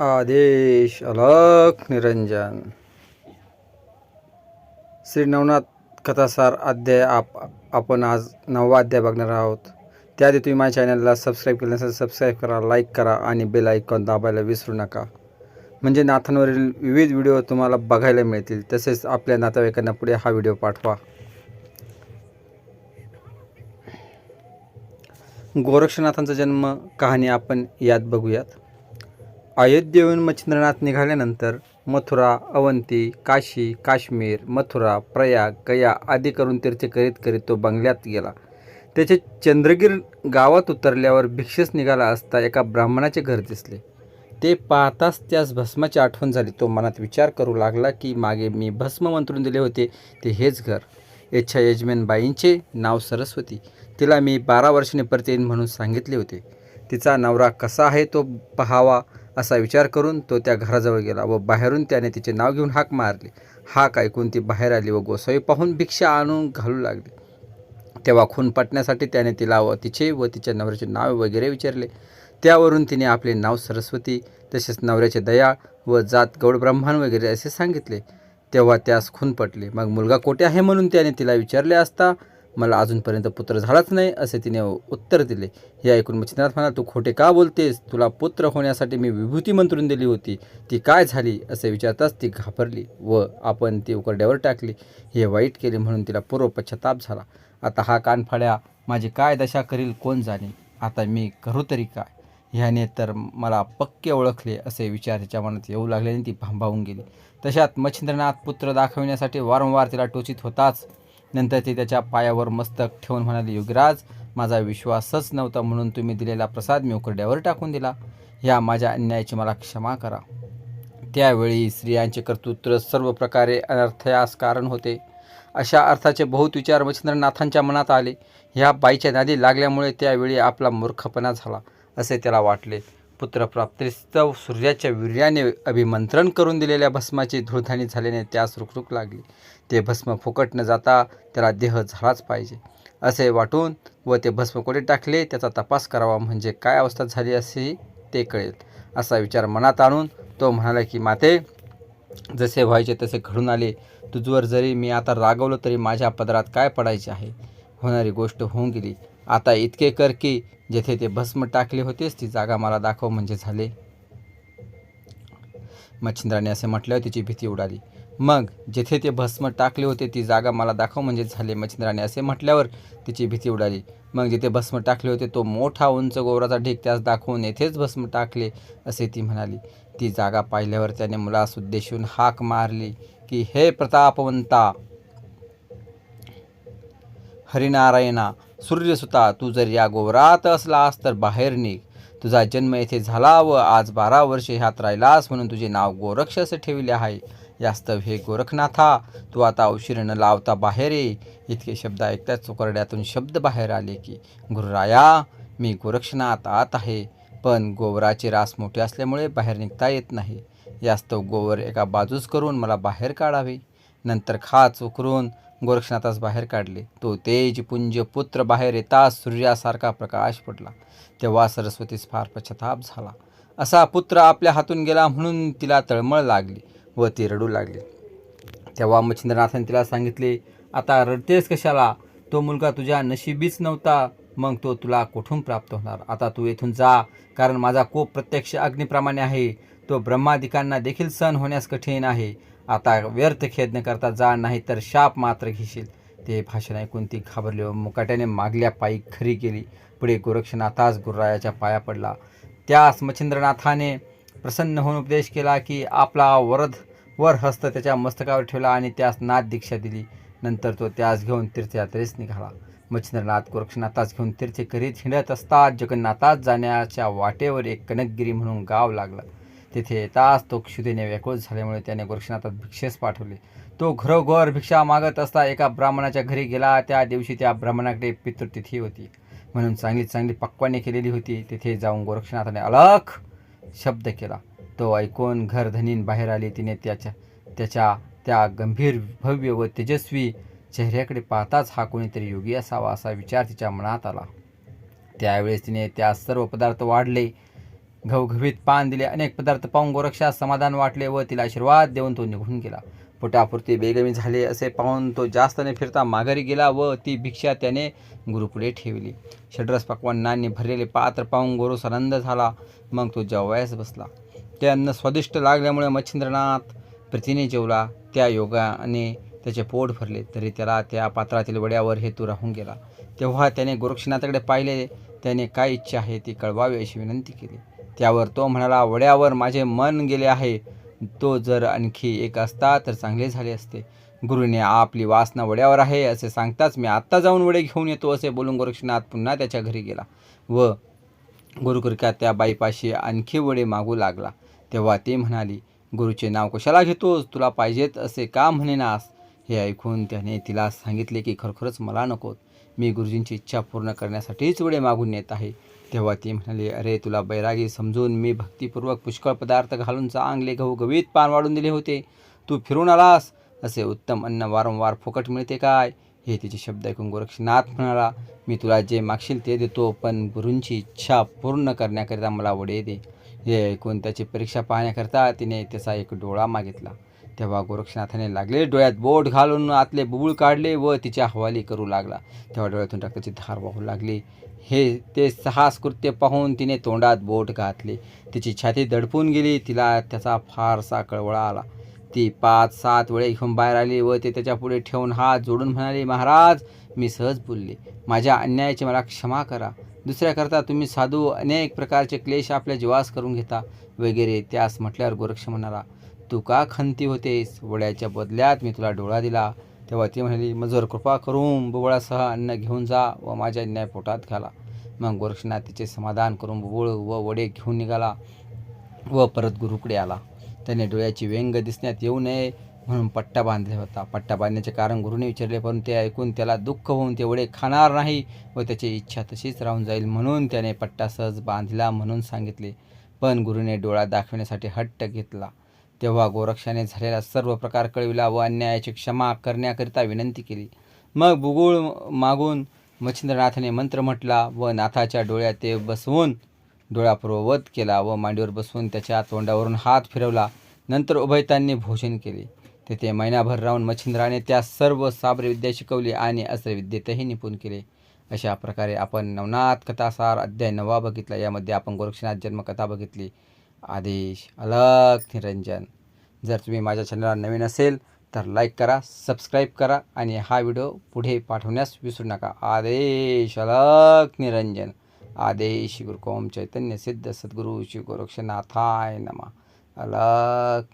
आदेश अलख निरंजन। श्री नवनाथ कथासार अध्याय आप आपण आज नववा अध्याय बघणार आहोत. त्याआधी तुम्ही माझ्या चॅनलला सबस्क्राईब केलं नसेल सबस्क्राईब करा लाईक करा आणि बेल आयकॉन दाबायला विसरू नका. म्हणजे नाथांवरील विविध व्हिडिओ तुम्हाला बघायला मिळतील. तसेच आपल्या नातेवाईकांना पुढे हा व्हिडिओ पाठवा. गोरक्षनाथांचा जन्म कहाणी आपण यात बघूयात. अयोध्येहून मच्छिंद्रनाथ निघाल्यानंतर मथुरा अवंती काशी काश्मीर मथुरा प्रयाग गया आदी करून तीर्थ करीत करीत तो बंगल्यात गेला. त्याचे चंद्रगीर गावात उतरल्यावर भिक्षेस निघाला असता एका ब्राह्मणाचे घर दिसले. ते पाहताच त्यास भस्माची आठवण झाली. तो मनात विचार करू लागला की मागे मी भस्म मंत्रून दिले होते. ते हेच घर. इच्छा यजमानबाईंचे नाव सरस्वती. तिला मी बारा वर्षाने परत येईन म्हणून सांगितले होते. तिचा नवरा कसा आहे तो पहावा. असा विचार करून तो त्या घराजवळ गेला व बाहेरून त्याने तिचे नाव घेऊन हाक मारली. हाक ऐकून ती बाहेर आली व गोसावी पाहून भिक्षा आणून घालू लागली. तेव्हा खून पटण्यासाठी त्याने तिला व तिचे व तिच्या नवऱ्याचे नाव वगैरे विचारले. त्यावरून तिने आपले नाव सरस्वती तसेच नवऱ्याचे दयाळ व जात गौड ब्राह्मण वगैरे असे सांगितले. तेव्हा त्यास खून पटले. मग मुलगा कोठे आहे म्हणून त्याने तिला विचारले असता मला अजूनपर्यंत पुत्र झालाच नाही असे तिने उत्तर दिले. हे ऐकून मच्छिंद्रनाथ म्हणाला तू खोटे का बोलतेस? तुला पुत्र होण्यासाठी मी विभूती मंत्रून दिली होती. ती काय झाली? असे विचारताच ती घाबरली व आपण ती उकरड्यावर टाकली. हे वाईट केले म्हणून तिला पूर्व पश्चाताप झाला. आता हा कानफाड्या माझी काय दशा करील कोण जाणे? आता मी करू तरी काय? ह्याने तर मला पक्के ओळखले असे विचार तिच्या मनात येऊ लागल्याने ती भांबावून गेली. तशात मच्छिंद्रनाथ पुत्र दाखविण्यासाठी वारंवार तिला टोचित होताच नंतर ते त्याच्या पायावर मस्तक ठेवून म्हणाले योगीराज माझा विश्वासच नव्हता म्हणून तुम्ही दिलेला प्रसाद मी उकरड्यावर टाकून दिला. ह्या माझ्या अन्यायाची मला क्षमा करा. त्यावेळी स्त्रियांचे कर्तृत्व सर्व प्रकारे अनर्थयास कारण होते. अशा अर्थाचे बहुत विचार मच्छिंद्रनाथांच्या मनात आले. ह्या बाईच्या नादी लागल्यामुळे त्यावेळी आपला मूर्खपणा झाला असे त्याला वाटले. पुत्रप्राप्तीस्तव सूर्याच्या वीर्याने अभिमंत्रण करून दिलेल्या भस्माची धूळधाणी झाल्याने त्यास रुखरुख लागली. ते भस्म फुकट न जाता त्याला देह झालाच पाहिजे असे वाटून व ते भस्म कोठे टाकले त्याचा तपास करावा म्हणजे काय अवस्था झाली असे ते कळेल असा विचार मनात आणून तो म्हणाला की माते जसे व्हायचे तसे घडून आले. तुझवर जरी मी आता रागवलो तरी माझ्या पदरात काय पडायचे आहे? होणारी गोष्ट होऊन गेली. आता इतके कर की जेथे ते भस्म टाकले होतेस ती जागा मला दाखव म्हणजे झाले. मच्छिंद्राने असे म्हटल्यावर तिची भीती उडाली. मग जेथे ते भस्म टाकले होते ती जागा मला दाखव म्हणजे झाले. मच्छिंद्राने असे म्हटल्यावर तिची भीती उडाली. मग जिथे भस्म टाकले होते तो मोठा उंच गोवराचा ढीक त्यास दाखवून येथेच भस्म टाकले असे ती म्हणाली. ती जागा पाहिल्यावर त्याने मुलास उद्देशून हाक मारली की हे प्रतापवंता हरिनारायणा सूर्यसुता तू जर या गोवरात असलास तर बाहेर निघ. तुझा जन्म येथे झाला व आज बारा वर्षे ह्यात राहिलास म्हणून तुझे नाव गोरक्ष असे ठेवले आहे. यास्तव हे गोरखनाथा तू आता उशीर न लावता बाहेर ये. इतके शब्द ऐकताच चोकरड्यातून शब्द बाहेर आले की गुरुराया मी गोरक्षनाथ आत आहे. पण गोवराचे रास मोठे असल्यामुळे बाहेर निघता येत नाही. यास्तव गोवर एका बाजूस करून मला बाहेर काढावे. नंतर खाच उकरून गोरक्षनाथास बाहेर काढले. तो तेजपुंज पुत्र बाहेर येताच सूर्यासारखा प्रकाश पडला. तेव्हा सरस्वतीस फार पश्चाताप झाला. असा पुत्र आपल्या हातून गेला म्हणून तिला तळमळ लागली व ती रडू लागली. तेव्हा मच्छिंद्रनाथाने तिला सांगितले आता रडतेस कशाला? तो मुलगा तुझ्या नशिबीच नव्हता. मग तो तुला कुठून प्राप्त होणार? आता तू येथून जा कारण माझा कोप प्रत्यक्ष अग्निप्रमाणे आहे. तो ब्रह्मादिकांना देखील सण होण्यास कठीण आहे. आता व्यर्थ खेद न करता जा नाही तर शाप मात्र घेशील. ते भाषण ऐकून ती घाबरली व मुकाट्याने मागल्या पायी खरी केली. पुढे गोरक्षनाथास गुरुरायाच्या पाया पडला. त्यास मच्छिंद्रनाथाने प्रसन्न होऊन उपदेश केला की आपला वरद वर हस्त त्याच्या मस्तकावर ठेवला आणि त्यास नाथ दीक्षा दिली. नंतर तो त्यास घेऊन तीर्थयात्रेस निघाला. मच्छिंद्रनाथ गोरक्षनाथास घेऊन तीर्थ करीत हिंडत असतात जगन्नाथात जाण्याच्या वाटेवर एक कनकगिरी म्हणून गाव लागला. तेथे येताच तो क्षुदेने व्याकुळ झाल्यामुळे त्याने गोरक्षनाथात भिक्षेस पाठवले. तो घरोघर भिक्षा मागत असता एका ब्राह्मणाच्या घरी गेला. त्या दिवशी त्या ब्राह्मणाकडे पितृतिथी होती. म्हणून चांगली चांगली पक्वाने केलेली होती. तिथे जाऊन गोरक्षनाथाने अलख शब्द केला. तो ऐकून घरधनीन बाहेर आली. तिने त्याच्या त्याच्या त्या गंभीर भव्य व तेजस्वी चेहऱ्याकडे पाहताच हा कोणीतरी योगी असावा असा विचार तिच्या मनात आला. त्यावेळेस तिने त्या सर्व पदार्थ वाढले. घवघवीत पान दिले अनेक पदार्थ पाहून गोरक्षास समाधान वाटले व तिला आशीर्वाद देऊन तो निघून गेला. पोटापुरती बेगमी झाले असे पाहून तो जास्त फिरता माघारी गेला व ती भिक्षा त्याने गुरुपुढे ठेवली. षड्रस पक्वान्नांनी भरलेले पात्र पाहून गुरुस आनंद झाला. मग तो जेवायस बसला. ते अन्न स्वादिष्ट लागल्यामुळे मच्छिंद्रनाथ प्रतीने जेवला. त्या योगाने त्याचे पोट भरले तरी त्याला त्या पात्रातील वड्यावर हेतू राहून गेला. तेव्हा त्याने गोरक्षनाथाकडे पाहिले. त्याने काय इच्छा आहे ती कळवावी अशी विनंती केली. त्यावर तो म्हणाला वड्यावर माझे मन गेले आहे. तो जर आणखी एक असता तर चांगले झाले असते. गुरुने आपली वासना वड्यावर आहे असे सांगताच मी आत्ता जाऊन वडे घेऊन येतो असे बोलून गोरक्षनाथ पुन्हा त्याच्या घरी गेला व गुरुकृका त्या बाईपाशी आणखी वडे मागू लागला. तेव्हा ती म्हणाली गुरुचे नाव कशाला घेतोस? तुला पाहिजेत असे का म्हणेनास? हे ऐकून त्याने तिला सांगितले की खरोखरच मला नकोत. मी गुरुजींची इच्छा पूर्ण करण्यासाठीच वडे मागून येत आहे. तेव्हा ती म्हणाली अरे तुला बैरागी समजून मी भक्तिपूर्वक पुष्कळ पदार्थ घालून चांगले गहू गवीत पान वाढून दिले होते. तू फिरून आलास? असे उत्तम अन्न वारंवार फुकट मिळते काय? हे तिचे शब्द ऐकून गोरक्षनाथ म्हणाला मी तुला जे मागशील ते देतो पण गुरूंची इच्छा पूर्ण करण्याकरिता मला वडे दे. हे ऐकून त्याची परीक्षा पाहण्याकरता तिने त्याचा एक डोळा मागितला. तेव्हा गोरक्षनाथाने लागले डोळ्यात बोट घालून आतले बुबुळ काढले व तिच्या हवाली करू लागला. तेव्हा डोळ्यातून रक्ताची धार वाहू लागली. हे ते साहस कृत्य पाहून तिने तोंडात बोट घातले. तिची छाती दडपून गेली तिला त्याचा फारसा कळवळा आला. ती पाच सात वेळे घेऊन बाहेर आली व ते त्याच्या पुढे ठेवून हात जोडून म्हणाले महाराज मी सहज बोलले. माझ्या अन्यायाची मला क्षमा करा. दुसऱ्याकरता तुम्ही साधू अनेक प्रकारचे क्लेश आपल्या जीवास करून घेता. वगैरे त्यास म्हटल्यावर गोरक्ष म्हणाला तू का खंती होतेस? वड्याच्या बदल्यात मी तुला डोळा दिला. तेव्हा ती म्हणाली मजवर कृपा करून बुबळासह अन्न घेऊन जा व माझ्या न्याय पोटात घाला. मग गोरक्षनाथ तिचे समाधान करून बुबुळ व वडे घेऊन निघाला व परत गुरुकडे आला. त्याने डोळ्याची व्यंग दिसण्यात येऊ नये म्हणून पट्टा बांधला होता. पट्टा बांधण्याचे कारण गुरुने विचारले पण ते ऐकून त्याला दुःख होऊन ते वडे खाणार नाही व त्याची इच्छा तशीच राहून जाईल म्हणून त्याने पट्टा सहज बांधला म्हणून सांगितले. पण गुरुने डोळा दाखविण्यासाठी हट्ट घेतला. तेव्हा गोरक्षाने झालेला सर्व प्रकार कळविला व अन्यायाची क्षमा करण्याकरिता विनंती केली. मग बुगुळ मागून मच्छिंद्रनाथाने मंत्र म्हटला व नाथाच्या डोळ्यात ते बसवून डोळ्यापूर्ववत केला व मांडीवर बसवून त्याच्या तोंडावरून हात फिरवला. नंतर उभयतांनी भोजन केले. तेथे महिनाभर राहून मच्छिंद्राने त्या सर्व साबरी विद्या शिकवली आणि अस्त्रविद्येतही निपुण केले. अशा प्रकारे आपण नवनाथ कथासार अध्याय नवा बघितला. यामध्ये आपण गोरक्षनाथ जन्मकथा बघितली. आदेश अलग निरंजन. जर तुम्ही माझ्या चॅनलला नवीन असेल तर लाईक करा सबस्क्राईब करा आणि हा व्हिडिओ पुढे पाठवण्यास विसरू नका. आदेश अलग निरंजन. आदेश गुरुकोम चैतन्य सिद्ध सद्गुरु श्री गोरक्षनाथाय नमा. अलग